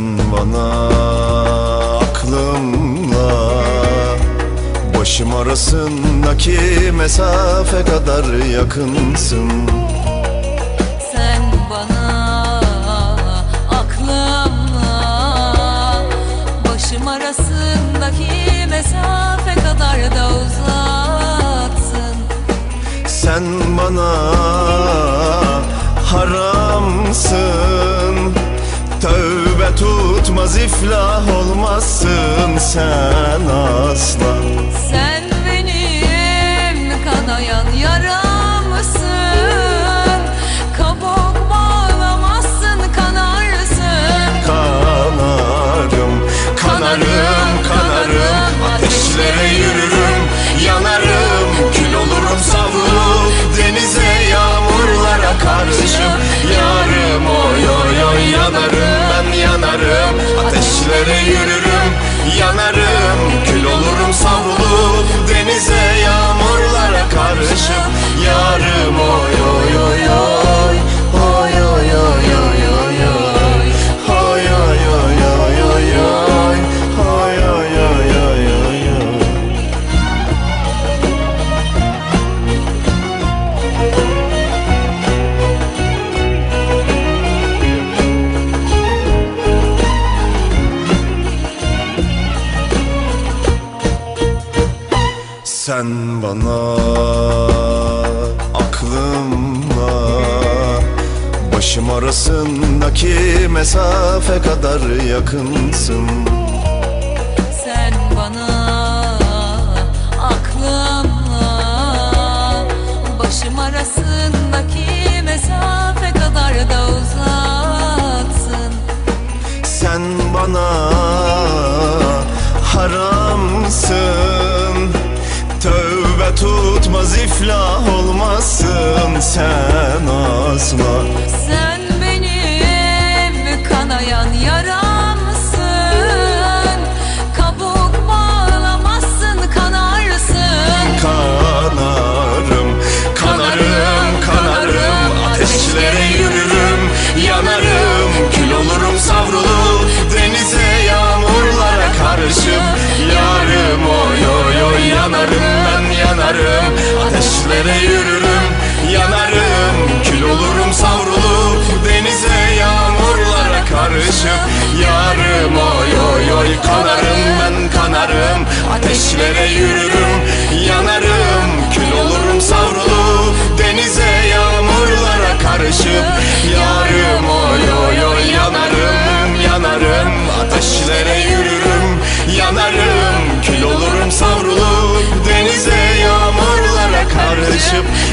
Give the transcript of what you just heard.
sen bana aklımla Başım arasındaki mesafe kadar yakınsın. Sen bana aklımla Başım arasındaki mesafe kadar da uzaksın Sen bana tutmaz iflah olmazsın sen asla. Sen benim kanayan yaramsın Kabuk bağlamazsın kanarsın. Kanarım, kanarım, kanarım. Ateşlere Ateşlere yürürüm, yanarım Sen bana aklımla. Başım arasındaki mesafe kadar yakınsın tutmaz iflah olmazsın sen asla. Sen benim kanayan yaramsın. Kabuk bağlamazsın kanarsın. Kanarım, kanarım, kanarım Ateşlere yürürüm, yanarım. Kül olurum savrulup denize yağmurlara karışıp Yarım oy oy oy yanarım yanarım Ateşlere yürürüm, yanarım. Kül olurum savrulup denize yağmurlara karışıp Yarım. Oy oy oy kanarım ben kanarım. Ateşlere yürürüm, yanarım